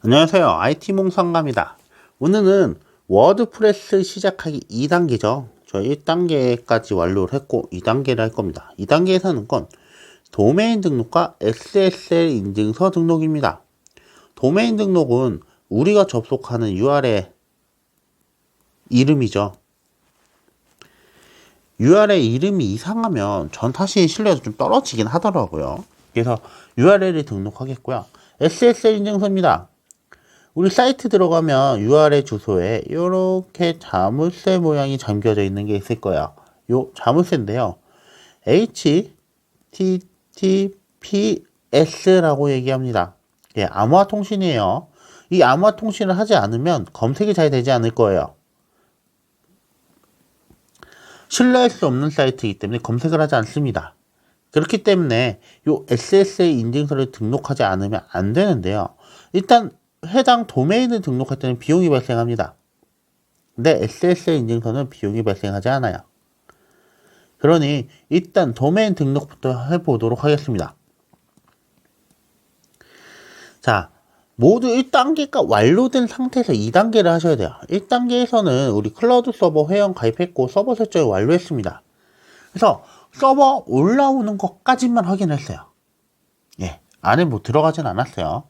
안녕하세요. IT 몽상가입니다. 오늘은 워드프레스 시작하기 2단계죠. 저 1단계까지 완료를 했고 2단계를 할 겁니다. 2단계에서 하는 건 도메인 등록과 SSL 인증서 등록입니다. 도메인 등록은 우리가 접속하는 URL 이름이죠. URL 이름이 이상하면 전 사실 신뢰가 좀 떨어지긴 하더라고요. 그래서 URL을 등록하겠고요. SSL 인증서입니다. 우리 사이트 들어가면 URL 주소에 이렇게 자물쇠 모양이 잠겨져 있는 게 있을 거예요. 요 자물쇠인데요. HTTPS라고 얘기합니다. 예, 암호화 통신이에요. 이 암호화 통신을 하지 않으면 검색이 잘 되지 않을 거예요. 신뢰할 수 없는 사이트이기 때문에 검색을 하지 않습니다. 그렇기 때문에 요 SSA 인증서를 등록하지 않으면 안 되는데요. 일단 해당 도메인을 등록할 때는 비용이 발생합니다. 근데 SSA 인증서는 비용이 발생하지 않아요. 그러니 일단 도메인 등록부터 해보도록 하겠습니다. 자, 모두 1단계가 완료된 상태에서 2단계를 하셔야 돼요. 1단계에서는 우리 클라우드 서버 회원 가입했고 서버 설정을 완료했습니다. 그래서 서버 올라오는 것까지만 확인했어요. 예, 안에 뭐 들어가진 않았어요.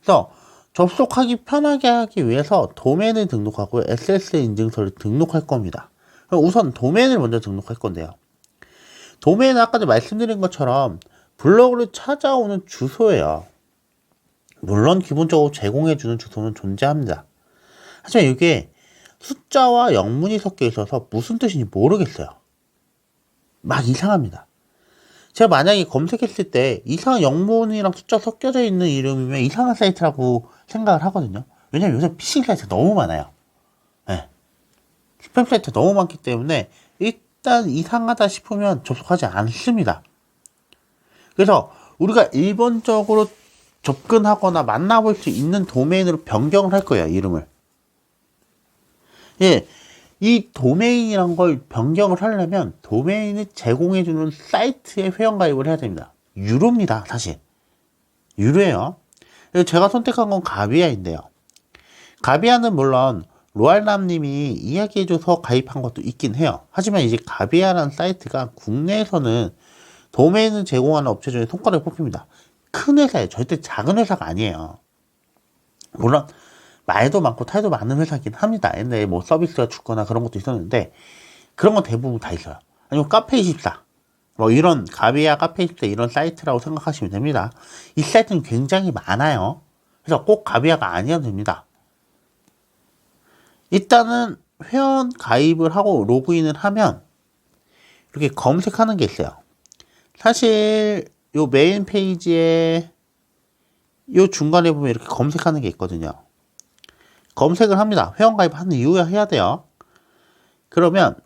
그래서 접속하기 편하게 하기 위해서 도메인을 등록하고 SSL 인증서를 등록할 겁니다. 우선 도메인을 먼저 등록할 건데요. 도메인은 아까도 말씀드린 것처럼 블로그를 찾아오는 주소예요. 물론 기본적으로 제공해주는 주소는 존재합니다. 하지만 이게 숫자와 영문이 섞여 있어서 무슨 뜻인지 모르겠어요. 막 이상합니다. 제가 만약에 검색했을 때 이상한 영문이랑 숫자 섞여져 있는 이름이면 이상한 사이트라고 생각을 하거든요. 왜냐면 요새 피싱 사이트가 너무 많아요. 네. 스팸 사이트 너무 많기 때문에 일단 이상하다 싶으면 접속하지 않습니다. 그래서 우리가 일본적으로 접근하거나 만나볼 수 있는 도메인으로 변경을 할 거예요, 이름을. 예. 이 도메인이란 걸 변경을 하려면 도메인을 제공해주는 사이트에 회원가입을 해야 됩니다. 유료입니다, 사실. 유료예요. 제가 선택한 건 가비아인데요. 가비아는 물론 로알남님이 이야기해줘서 가입한 것도 있긴 해요. 하지만 이제 가비아라는 사이트가 국내에서는 도메인을 제공하는 업체 중에 손가락에 뽑힙니다. 큰 회사예요. 절대 작은 회사가 아니에요. 물론 말도 많고 탈도 많은 회사긴 합니다. 옛날에 뭐 서비스가 죽거나 그런 것도 있었는데 그런 건 대부분 다 있어요. 아니면 카페24 뭐 이런 가비아 카페24 이런 사이트라고 생각하시면 됩니다. 이 사이트는 굉장히 많아요. 그래서 꼭 가비아가 아니어도 됩니다. 일단은 회원 가입을 하고 로그인을 하면 이렇게 검색하는 게 있어요. 사실 요 메인 페이지에 요 중간에 보면 이렇게 검색하는 게 있거든요. 검색을 합니다. 회원 가입하는 이후에 해야 돼요. 그러면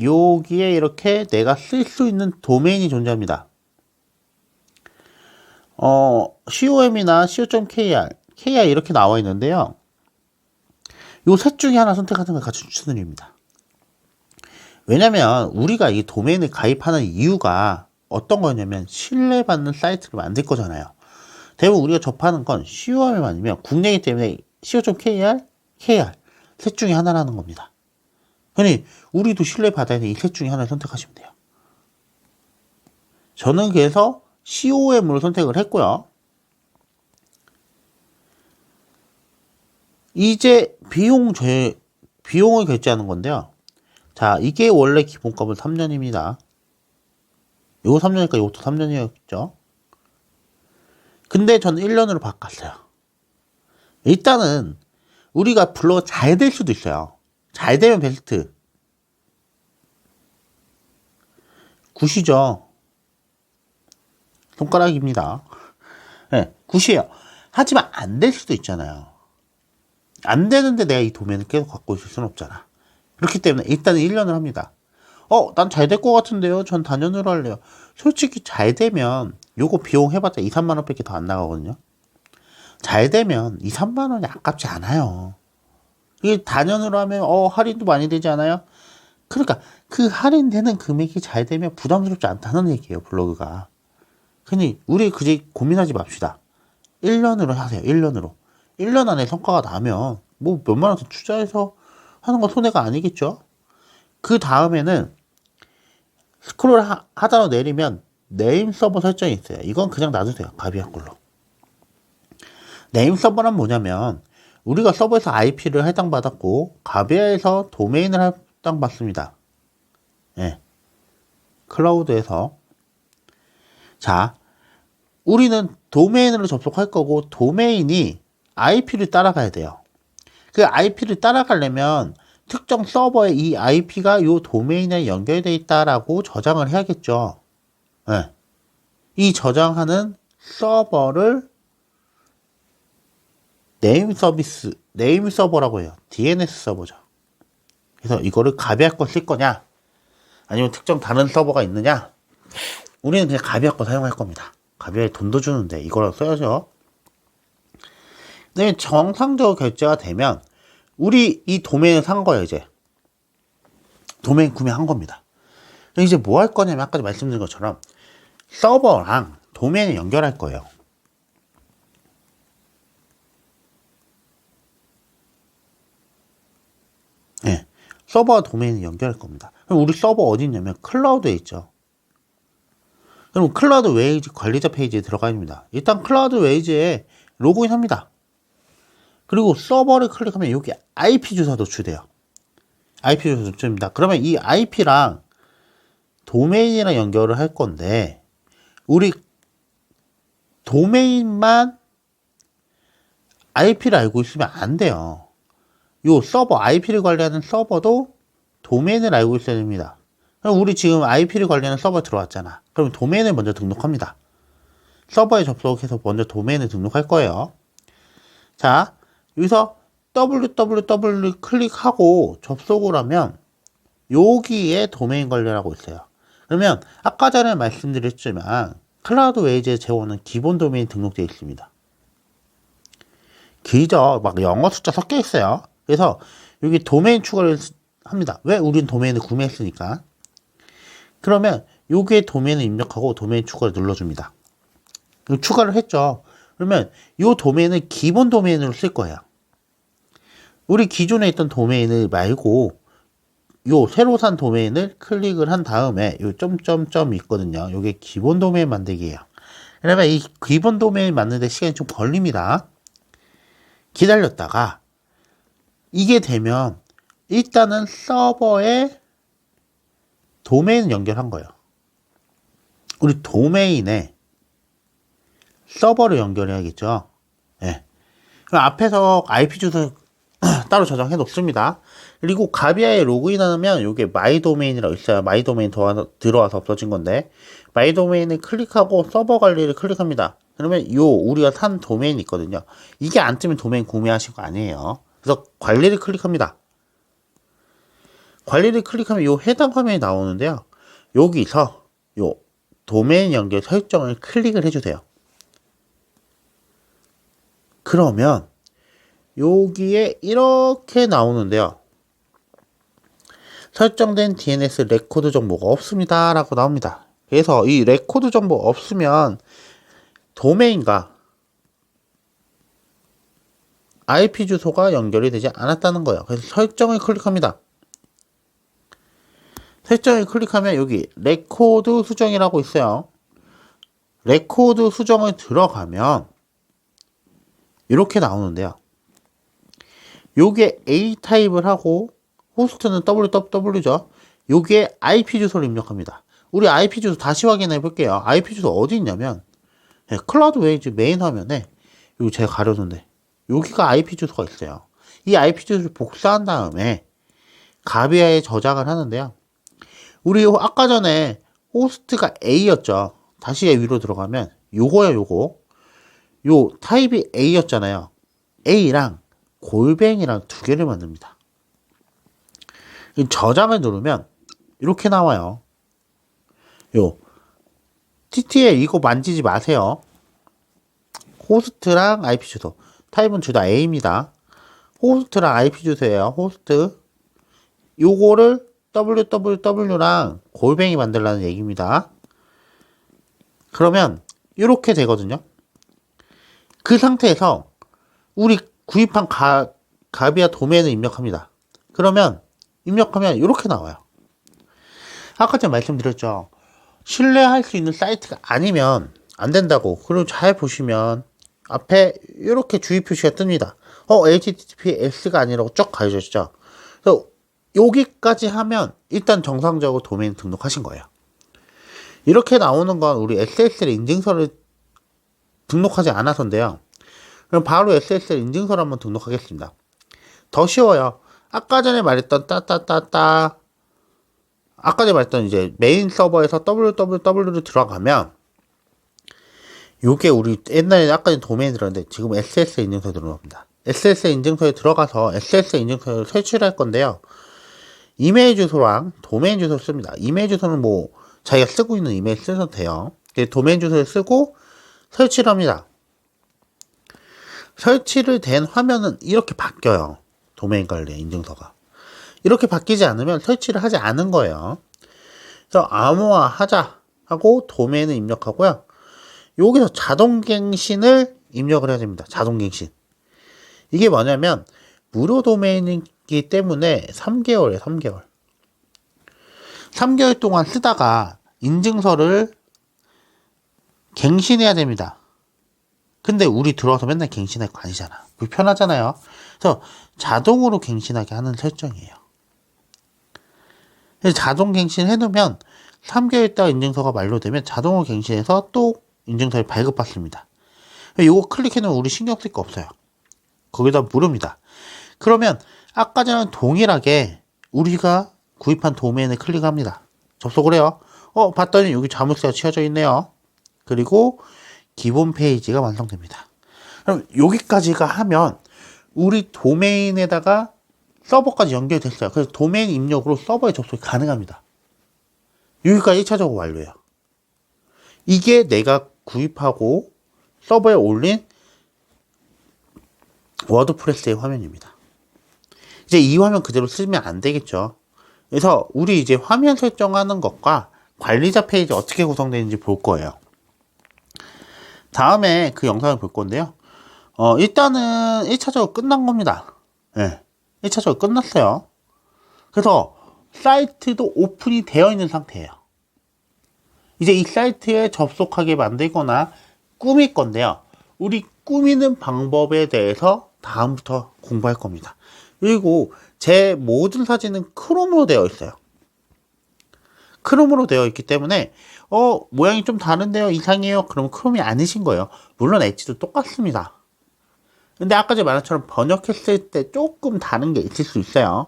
여기에 이렇게 내가 쓸 수 있는 도메인이 존재합니다. 어, com이나 co.kr, kr 이렇게 나와 있는데요. 요 셋 중에 하나 선택하는 걸 같이 추천드립니다. 왜냐면 우리가 이 도메인을 가입하는 이유가 어떤 거냐면 신뢰받는 사이트를 만들 거잖아요. 대부분 우리가 접하는 건 com 아니면 국내이기 때문에 co.kr, kr 셋 중에 하나라는 겁니다. 그러니 우리도 신뢰받아야 되는 이셋 중에 하나를 선택하시면 돼요. 저는 그래서 com으로 선택을 했고요. 이제 비용 제 비용을 결제하는 건데요. 자, 이게 원래 기본값은 3년입니다. 요거 3년이니까 이것도 3년이었죠. 근데 저는 1년으로 바꿨어요. 일단은 우리가 블로그 잘될 수도 있어요. 잘 되면 베스트. 굿이죠. 손가락입니다. 네, 굿이에요. 하지만 안 될 수도 있잖아요. 안 되는데 내가 이 도면을 계속 갖고 있을 수는 없잖아. 그렇기 때문에 일단은 1년을 합니다. 어, 난 잘 될 것 같은데요. 전 단연으로 할래요. 솔직히 잘 되면 요거 비용 해봤자 2, 3만 원 밖에 더 안 나가거든요. 잘 되면 2, 3만 원이 아깝지 않아요. 이게 단연으로 하면 어 할인도 많이 되지 않아요? 그러니까 그 할인되는 금액이 잘 되면 부담스럽지 않다는 얘기예요 블로그가. 근데 우리 그제 고민하지 맙시다. 1년으로 하세요. 1년으로. 1년 안에 성과가 나면 뭐 몇만 원 더 투자해서 하는 건 손해가 아니겠죠? 그 다음에는 스크롤 하, 하단으로 내리면 네임 서버 설정이 있어요. 이건 그냥 놔두세요. 가비한 걸로. 네임 서버는 뭐냐면 우리가 서버에서 IP를 해당받았고 가비아에서 도메인을 해당받습니다. 예. 클라우드에서 자 우리는 도메인으로 접속할 거고 도메인이 IP를 따라가야 돼요. 그 IP를 따라가려면 특정 서버에 이 IP가 이 도메인에 연결되어 있다라고 저장을 해야겠죠. 예. 이 저장하는 서버를 네임 서비스, 네임 서버라고 해요. DNS 서버죠. 그래서 이거를 가비할 거 쓸 거냐? 아니면 특정 다른 서버가 있느냐? 우리는 그냥 가비할 거 사용할 겁니다. 가비에 돈도 주는데 이거를 써야죠. 네, 정상적으로 결제가 되면 우리 이 도메인을 산 거예요, 이제. 도메인 구매한 겁니다. 이제 뭐 할 거냐면 아까 말씀드린 것처럼 서버랑 도메인을 연결할 거예요. 예. 서버와 도메인을 연결할 겁니다. 그럼 우리 서버 어디 있냐면 클라우드에 있죠. 그럼 클라우드 웨이즈 관리자 페이지에 들어가 됩니다. 일단 클라우드 웨이즈에 로그인 합니다. 그리고 서버를 클릭하면 여기 IP 주소도 주대요. IP 주소 줍니다. 그러면 이 IP랑 도메인이랑 연결을 할 건데 우리 도메인만 IP를 알고 있으면 안 돼요. 요 서버 IP를 관리하는 서버도 도메인을 알고 있어야 됩니다. 그럼 우리 지금 IP를 관리하는 서버 들어왔잖아. 그럼 도메인을 먼저 등록합니다. 서버에 접속해서 먼저 도메인을 등록할 거예요. 자, 여기서 www 클릭하고 접속을 하면 여기에 도메인 관리라고 있어요. 그러면 아까 전에 말씀드렸지만 클라우드 웨이즈의 재원은 기본 도메인 등록되어 있습니다. 기저 막 영어 숫자 섞여 있어요. 그래서 여기 도메인 추가를 합니다. 왜? 우린 도메인을 구매했으니까. 그러면 여기에 도메인을 입력하고 도메인 추가를 눌러줍니다. 추가를 했죠. 그러면 이 도메인을 기본 도메인으로 쓸 거예요. 우리 기존에 있던 도메인을 말고 요 새로 산 도메인을 클릭을 한 다음에 요 점점점 있거든요. 요게 기본 도메인 만들기예요. 그러면 이 기본 도메인 만드는데 시간이 좀 걸립니다. 기다렸다가 이게 되면 일단은 서버에 도메인 연결한 거예요. 우리 도메인에 서버를 연결해야겠죠. 예. 네. 앞에서 IP 주소 따로 저장해 놓습니다. 그리고 가비아에 로그인하면 이게 마이 도메인이라고 있어요. 마이 도메인 들어와서 없어진 건데 마이 도메인을 클릭하고 서버 관리를 클릭합니다. 그러면 요 우리가 산 도메인 있거든요. 이게 안 뜨면 도메인 구매하신 거 아니에요. 그래서 관리를 클릭합니다. 관리를 클릭하면 요 해당 화면이 나오는데요. 여기서 요 도메인 연결 설정을 클릭을 해주세요. 그러면 여기에 이렇게 나오는데요. 설정된 DNS 레코드 정보가 없습니다. 라고 나옵니다. 그래서 이 레코드 정보 없으면 도메인과 IP 주소가 연결이 되지 않았다는 거예요. 그래서 설정을 클릭합니다. 설정을 클릭하면 여기 레코드 수정이라고 있어요. 레코드 수정을 들어가면 이렇게 나오는데요. 요게 A 타입을 하고 호스트는 www죠. 요게 IP 주소를 입력합니다. 우리 IP 주소 다시 확인해 볼게요. IP 주소 어디 있냐면 네, 클라우드 웨이즈 메인 화면에 요 제가 가려둔데 여기가 IP 주소가 있어요. 이 IP 주소를 복사한 다음에 가비아에 저장을 하는데요. 우리 아까 전에 호스트가 A였죠. 다시 위로 들어가면 요거야 요거. 요 타입이 A였잖아요. A랑 골뱅이랑 두 개를 만듭니다. 저장을 누르면 이렇게 나와요. 요 TTL 이거 만지지 마세요. 호스트랑 IP 주소. 타입은 둘 다 A입니다. 호스트랑 IP 주소예요. 호스트. 요거를 www랑 골뱅이 만들라는 얘기입니다. 그러면 이렇게 되거든요. 그 상태에서 우리 구입한 가, 가비아 도메인을 입력합니다. 그러면 입력하면 이렇게 나와요. 아까 제가 말씀드렸죠. 신뢰할 수 있는 사이트가 아니면 안 된다고. 그리고 잘 보시면 앞에 이렇게 주의 표시가 뜹니다. 어, HTTPS가 아니라고 쭉 가르쳐줬죠. 그래서 여기까지 하면 일단 정상적으로 도메인 등록하신 거예요. 이렇게 나오는 건 우리 SSL 인증서를 등록하지 않아서인데요. 그럼 바로 SSL 인증서를 한번 등록하겠습니다. 더 쉬워요. 아까 전에 말했던 따따따따 아까 전에 말했던 이제 메인 서버에서 www를 들어가면 요게 우리 옛날에 아까 도메인 들었는데 지금 SSL 인증서 들어갑니다. SSL 인증서에 들어가서 SSL 인증서를 설치를 할 건데요. 이메일 주소랑 도메인 주소를 씁니다. 이메일 주소는 뭐 자기가 쓰고 있는 이메일 쓰셔도 돼요. 이제 도메인 주소를 쓰고 설치를 합니다. 설치를 된 화면은 이렇게 바뀌어요. 도메인 관리 인증서가. 이렇게 바뀌지 않으면 설치를 하지 않은 거예요. 그래서 암호화 하자 하고 도메인을 입력하고요. 여기서 자동갱신을 입력을 해야 됩니다. 자동갱신. 이게 뭐냐면 무료 도메인이기 때문에 3개월에 3개월. 3개월 동안 쓰다가 인증서를 갱신해야 됩니다. 근데 우리 들어와서 맨날 갱신할 거 아니잖아. 불편하잖아요. 그래서 자동으로 갱신하게 하는 설정이에요. 자동 갱신 해놓으면 3개월 있다가 인증서가 만료되면 자동으로 갱신해서 또 인증서를 발급받습니다. 이거 클릭해놓으면 우리 신경 쓸 거 없어요. 거기다 무료입니다. 그러면 아까 전랑 동일하게 우리가 구입한 도메인을 클릭합니다. 접속을 해요. 어, 봤더니 여기 자물쇠가 치워져 있네요. 그리고 기본 페이지가 완성됩니다. 그럼 여기까지가 하면 우리 도메인에다가 서버까지 연결됐어요. 그래서 도메인 입력으로 서버에 접속이 가능합니다. 여기까지 1차적으로 완료해요. 이게 내가 구입하고 서버에 올린 워드프레스의 화면입니다. 이제 이 화면 그대로 쓰면 안 되겠죠. 그래서 우리 이제 화면 설정하는 것과 관리자 페이지 어떻게 구성되는지 볼 거예요. 다음에 그 영상을 볼 건데요. 어, 일단은 1차적으로 끝난 겁니다. 예. 1차적으로 끝났어요. 그래서 사이트도 오픈이 되어 있는 상태예요. 이제 이 사이트에 접속하게 만들거나 꾸밀 건데요. 우리 꾸미는 방법에 대해서 다음부터 공부할 겁니다. 그리고 제 모든 사진은 크롬으로 되어 있어요. 크롬으로 되어 있기 때문에 어 모양이 좀 다른데요 이상해요 그럼 크롬이 아니신 거예요 물론 엣지도 똑같습니다 근데 아까 제가 말한 것처럼 번역했을 때 조금 다른 게 있을 수 있어요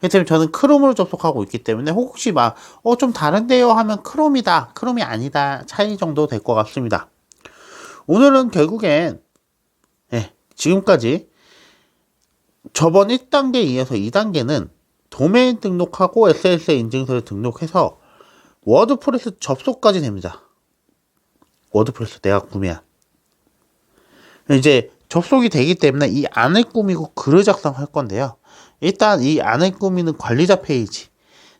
그래서 저는 크롬으로 접속하고 있기 때문에 혹시 막 어 좀 다른데요 하면 크롬이다 크롬이 아니다 차이 정도 될 것 같습니다 오늘은 결국엔 네, 지금까지 저번 1단계 이어서 2단계는 도메인 등록하고 SSL 인증서를 등록해서 워드프레스 접속까지 됩니다. 워드프레스 내가 구매한. 이제 접속이 되기 때문에 이 안을 꾸미고 글을 작성할 건데요. 일단 이 안을 꾸미는 관리자 페이지.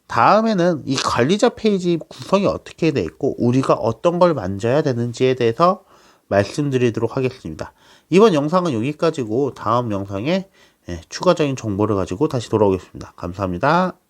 다음에는 이 관리자 페이지 구성이 어떻게 돼 있고 우리가 어떤 걸 만져야 되는지에 대해서 말씀드리도록 하겠습니다. 이번 영상은 여기까지고 다음 영상에 예, 추가적인 정보를 가지고 다시 돌아오겠습니다. 감사합니다.